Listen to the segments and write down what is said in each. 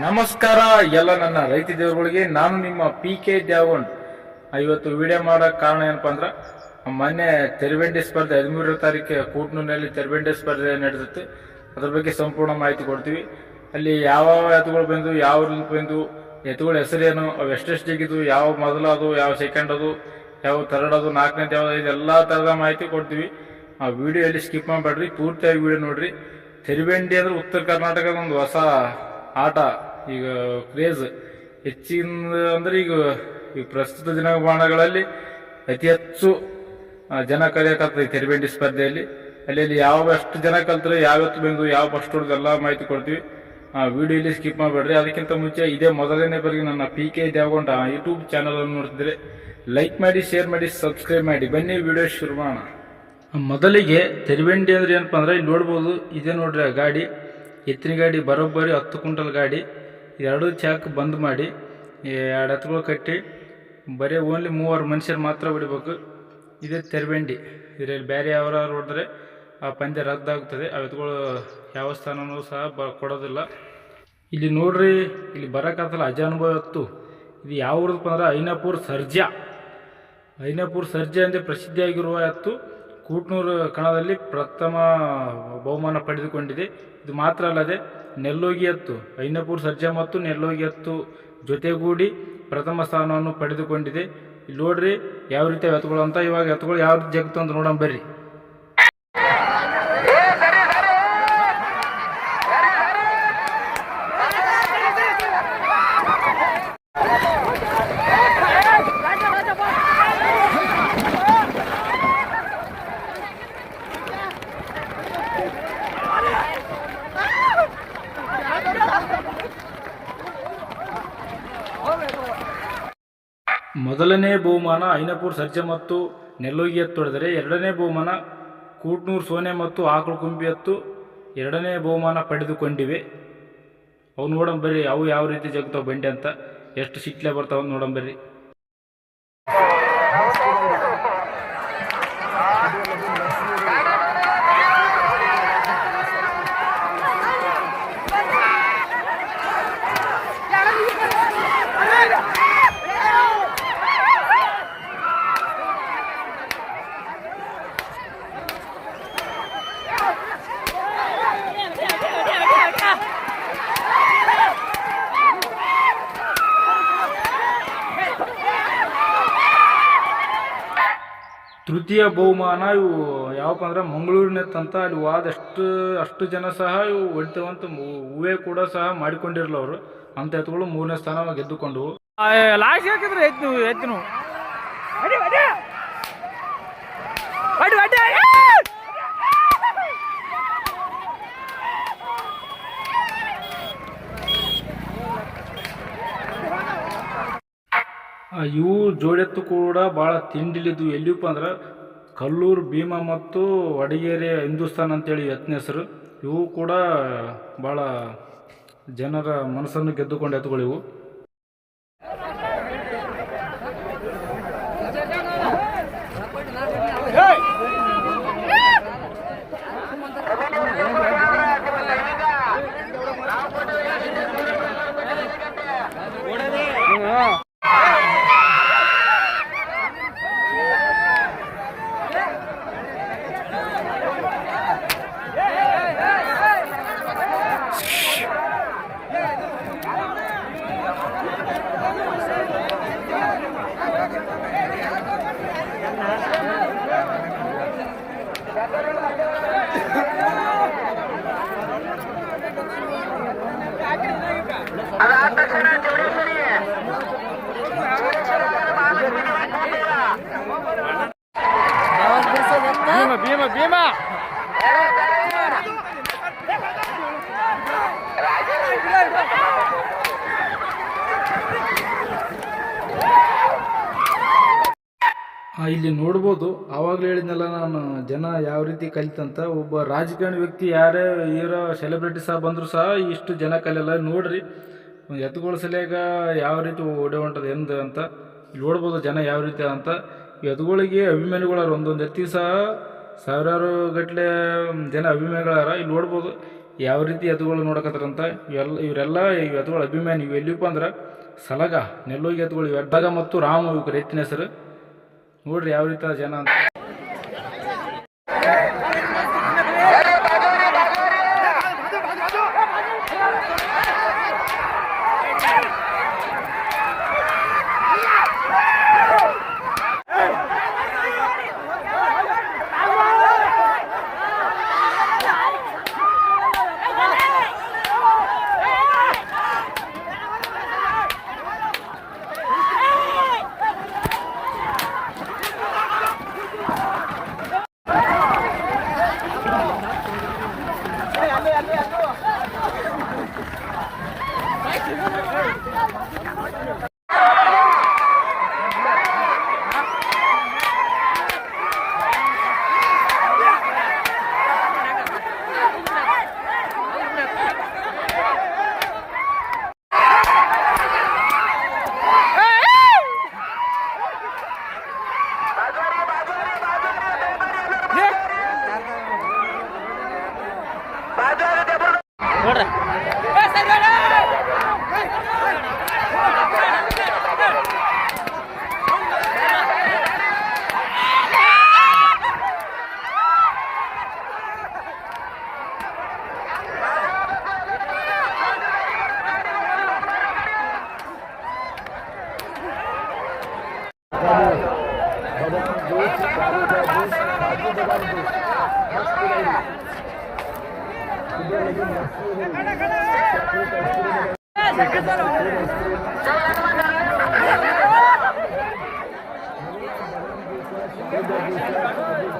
ನಮಸ್ಕಾರ ಎಲ್ಲ ನನ್ನ ರೈತ ದೇವರುಗಳಿಗೆ. ನಾನು ನಿಮ್ಮ ಪಿ ಕೆ ದ್ಯಾವಣ್. ಇವತ್ತು ವಿಡಿಯೋ ಮಾಡೋ ಕಾರಣ ಏನಪ್ಪ ಅಂದ್ರೆ, ಮೊನ್ನೆ ತೆರವೆಂಡಿ ಸ್ಪರ್ಧೆ ಹದಿಮೂರನೇ ತಾರೀಕು ಕೂಟ್ನೂರಿನಲ್ಲಿ ತೆರವೆಂಡಿ ಸ್ಪರ್ಧೆ ನಡೆದಿತ್ತು. ಅದ್ರ ಬಗ್ಗೆ ಸಂಪೂರ್ಣ ಮಾಹಿತಿ ಕೊಡ್ತೀವಿ. ಅಲ್ಲಿ ಯಾವ ಎತ್ತುಗಳು ಬಂದು ಯಾವ ಬಂದು ಎತ್ತುಗಳ ಹೆಸರೇನು, ಅವು ಎಷ್ಟೆಷ್ಟು ಜಿಗಿದು ಯಾವ ಮೊದಲು ಅದು, ಯಾವ ಸೆಕೆಂಡ್ ಅದು, ಯಾವ ಥರ್ಡ್ ಅದು ನಾಲ್ಕನೇದು ಯಾವ್ದು ಇದೆಲ್ಲ ಥರದ ಮಾಹಿತಿ ಕೊಡ್ತೀವಿ. ಆ ವಿಡಿಯೋ ಎಲ್ಲಿ ಸ್ಕಿಪ್ ಮಾಡಬೇಡ್ರಿ, ಪೂರ್ತಿಯಾಗಿ ವಿಡಿಯೋ ನೋಡ್ರಿ. ತೆರವೆಂಡಿ ಅಂದ್ರೆ ಉತ್ತರ ಕರ್ನಾಟಕದ ಒಂದು ಹೊಸ ಆಟ. ಈಗ ಕ್ರೇಜ್ ಹೆಚ್ಚಿನ ಅಂದರೆ ಈಗ, ಈ ಪ್ರಸ್ತುತ ದಿನಮಾನಗಳಲ್ಲಿ ಅತಿ ಹೆಚ್ಚು ಜನ ಕಲಿಯಕತ್ತದೆ ತೆರಬೇಂಡಿ ಸ್ಪರ್ಧೆಯಲ್ಲಿ. ಅಲ್ಲಿ ಯಾವ ಎಷ್ಟು ಜನ ಕಲ್ತರೆ, ಯಾವತ್ತು ಬಂದು ಯಾವ ಫಸ್ಟ್ ಹೊಡೆದು ಎಲ್ಲ ಮಾಹಿತಿ ಕೊಡ್ತೀವಿ. ಆ ವಿಡಿಯೋ ಇಲ್ಲಿ ಸ್ಕಿಪ್ ಮಾಡಬೇಡ್ರಿ. ಅದಕ್ಕಿಂತ ಮುಂಚೆ ಇದೇ ಮೊದಲನೇ ಬಾರಿಗೆ ನನ್ನ P K Devagonda YouTube channel ಅನ್ನು ನೋಡ್ತಿದ್ರೆ ಲೈಕ್ ಮಾಡಿ ಶೇರ್ ಮಾಡಿ ಸಬ್ಸ್ಕ್ರೈಬ್ ಮಾಡಿ. ಬನ್ನಿ ವಿಡಿಯೋ ಶುರು ಮಾಡೋಣ. ಮೊದಲಿಗೆ ತೆರಿವೆಂಡಿ ಅಂದ್ರೆ ಏನಪ್ಪ ಅಂದ್ರೆ ಇಲ್ಲಿ ನೋಡ್ಬೋದು, ಇದೇ ನೋಡ್ರಿ ಆ ಗಾಡಿ. ಎತ್ತಿನ ಗಾಡಿ ಬರೋಬ್ಬರಿ ಹತ್ತು ಕ್ವಿಂಟಲ್ ಗಾಡಿ. ಎರಡು ಚಾಕ್ ಬಂದ್ ಮಾಡಿ ಎರಡು ಹತ್ತುಗಳು ಕಟ್ಟಿ, ಬರೀ ಓನ್ಲಿ ಮೂವರು ಮನುಷ್ಯರು ಮಾತ್ರ ಬಿಡಬೇಕು. ಇದೇ ತೆರವೆಂಡಿ ಇದರಲ್ಲಿ ಬೇರೆ ಯಾವ್ಯಾರು ಹೊಡೆದ್ರೆ ಆ ಪಂದ್ಯ ರದ್ದಾಗ್ತದೆ. ಆ ಎತ್ತುಗಳು ಯಾವ ಸ್ಥಾನವೂ ಸಹ ಬ ಕೊಡೋದಿಲ್ಲ. ಇಲ್ಲಿ ನೋಡ್ರಿ, ಇಲ್ಲಿ ಬರೋಕ್ಕಾಗಲ್ಲ ಅಜಾನುಭವ ಇತ್ತು ಇದು ಯಾವ ಊರದಪ್ಪ ಅಂದ್ರೆ ಐನಾಪುರ್ ಸರ್ಜಾ. ಐನಾಪುರ್ ಸರ್ಜಾ ಅಂದರೆ ಪ್ರಸಿದ್ಧಿಯಾಗಿರುವ ಎತ್ತು. ಕೂಟ್ನೂರು ಕಣದಲ್ಲಿ ಪ್ರಥಮ ಬಹುಮಾನ ಪಡೆದುಕೊಂಡಿದೆ. ಇದು ಮಾತ್ರ ಅಲ್ಲದೆ, ನೆಲ್ಲೋಗಿ ಎತ್ತು ಐನಪೂರ್, ಸರ್ಜಾ ಮತ್ತು ನೆಲ್ಲೋಗಿ ಎತ್ತು ಜೊತೆಗೂಡಿ ಪ್ರಥಮ ಸ್ಥಾನವನ್ನು ಪಡೆದುಕೊಂಡಿದೆ. ಇಲ್ಲಿ ನೋಡ್ರಿ, ಯಾವ ರೀತಿ ಎತ್ತುಗಳು ಅಂತ ಇವಾಗ ಎತ್ತುಗಳು ಯಾವ ರೀತಿ ಜಗತ್ತು ಅಂತ ನೋಡೋಣ, ಬರ್ರಿ. ಮೊದಲನೇ ಬಹುಮಾನ ಐನಪುರ್ ಸರ್ಜೆ ಮತ್ತು ನೆಲ್ಲೋಗಿ ಎರಡನೇ ಬಹುಮಾನ ಕೂಟ್ನೂರು, ಸೋನೆ ಮತ್ತು ಆಕಳು ಕುಂಬಿ ಎತ್ತು ಎರಡನೇ ಬಹುಮಾನ ಪಡೆದುಕೊಂಡಿವೆ. ಅವು ನೋಡಂಬರ್ರಿ ಅವು ಯಾವ ರೀತಿ ಜಗ್ತಾವೆ ಬಂಡೆ ಅಂತ. ಎಷ್ಟು ಸಿಟ್ಲೆ ಬರ್ತಾವೆ ನೋಡಂಬರ್ರಿ ತೃತೀಯ ಬಹುಮಾನ ಇವು ಯಾವಪ್ಪ ಅಂದ್ರೆ ಮಂಗಳೂರಿನತ್ತಂತ ಅಲ್ಲಿ ವಾದಷ್ಟು ಅಷ್ಟು ಜನ ಸಹ ಇವು ಹೊಡಿತೇವಂತ ಹೂವೇ ಕೂಡ ಸಹ ಮಾಡಿಕೊಂಡಿರಲ್ಲ ಅವರು. ಅಂತ ಎತ್ತುಗಳು ಮೂರನೇ ಸ್ಥಾನ ಗೆದ್ದುಕೊಂಡು. ಲಾಸ್ಟ್ ಹಾಕಿದ್ರೆ ಎತ್ತು ಎತ್ತನು ಇವು ಜೋಡೆತ್ತು ಕೂಡ ಭಾಳ ತಿಂಡಿಲಿದ್ದು ಎಲ್ಲಿಪ್ಪ ಅಂದ್ರೆ ಕಲ್ಲೂರು, ಭೀಮ ಮತ್ತು ವಡಗೇರಿ, ಹಿಂದೂಸ್ತಾನ್ ಅಂತೇಳಿ ಯತ್ನ ಹೆಸರು. ಇವು ಕೂಡ ಭಾಳ ಜನರ ಮನಸ್ಸನ್ನು ಗೆದ್ದುಕೊಂಡು ಎತ್ತುಗಳು ಇವು ಭೀಮ ಭೀಮ ಭೀಮ ಆ, ಇಲ್ಲಿ ನೋಡ್ಬೋದು. ಆವಾಗಲೇ ಹೇಳಿದ್ನಲ್ಲ ನಾನು, ಜನ ಯಾವ ರೀತಿ ಕಲಿತಂತ, ಒಬ್ಬ ರಾಜಕಾರಣಿ ವ್ಯಕ್ತಿ ಯಾರೇ, ಇರೋ ಸೆಲೆಬ್ರಿಟಿ ಸಹ ಬಂದರೂ ಸಹ ಇಷ್ಟು ಜನ ಕಲಿಯಲ್ಲ ನೋಡ್ರಿ. ಎತ್ತುಗಳ ಸಲಿಯಾಗ ಯಾವ ರೀತಿ ಓಡೇ ಹೊಂಟದ ಎಂದು ಅಂತ, ನೋಡ್ಬೋದು ಜನ ಯಾವ ರೀತಿ ಅಂತ. ಈ ಅಭಿಮಾನಿಗಳಾರ ಅಭಿಮಾನಿಗಳು ಒಂದೊಂದು ಎತ್ತಿ ಸಹ ಸಾವಿರಾರು ಗಟ್ಟಲೆ ಜನ ಅಭಿಮಾನಿಗಳಾರ ಇಲ್ಲಿ ನೋಡ್ಬೋದು. ಯಾವ ರೀತಿ ಎತ್ತುಗಳು ನೋಡಕತ್ತಾರಂತ ಇವೆಲ್ಲ ಇವರೆಲ್ಲ ಇವು ಎತ್ತುಗಳ ಅಭಿಮಾನಿ ಇವು ಎಲ್ಲಿಪ್ಪ ಅಂದ್ರೆ ಸಲಗ, ನೆಲ್ಲೋಗಿ ಎತ್ತುಗಳು ಇವು ಮತ್ತು ರಾಮ ಇವಕ್ಕೆ ಎತ್ತಿನ ಹೆಸರು. ನೋಡ್ರಿ ಯಾವ ರೀತಿ ಜನ ಅಂತ. ಇದು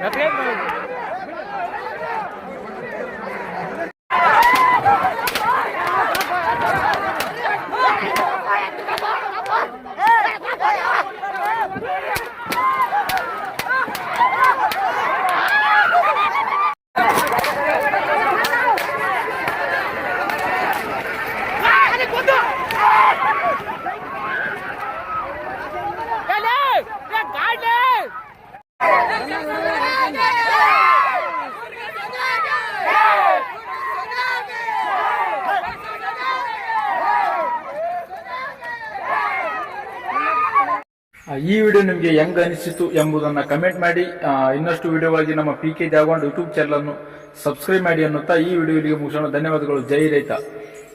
Dat trekt. ಈ ವಿಡಿಯೋ ನಿಮಗೆ ಹೆಂಗ್ ಅನಿಸಿತು ಎಂಬುದನ್ನು ಕಮೆಂಟ್ ಮಾಡಿ. ಇನ್ನಷ್ಟು ವಿಡಿಯೋಗಾಗಿ ನಮ್ಮ ಪಿ ಕೆ ಜಾಗವಾಂಡ್ ಯೂಟ್ಯೂಬ್ ಚಾನಲ್ ಅನ್ನು ಸಬ್ಸ್ಕ್ರೈಬ್ ಮಾಡಿ ಅನ್ನುತ್ತಾ ಈ ವಿಡಿಯೋ ಇಲ್ಲಿಗೆ ಮುಗಿಸೋಣ. ಧನ್ಯವಾದಗಳು. ಜೈ ರೈತ.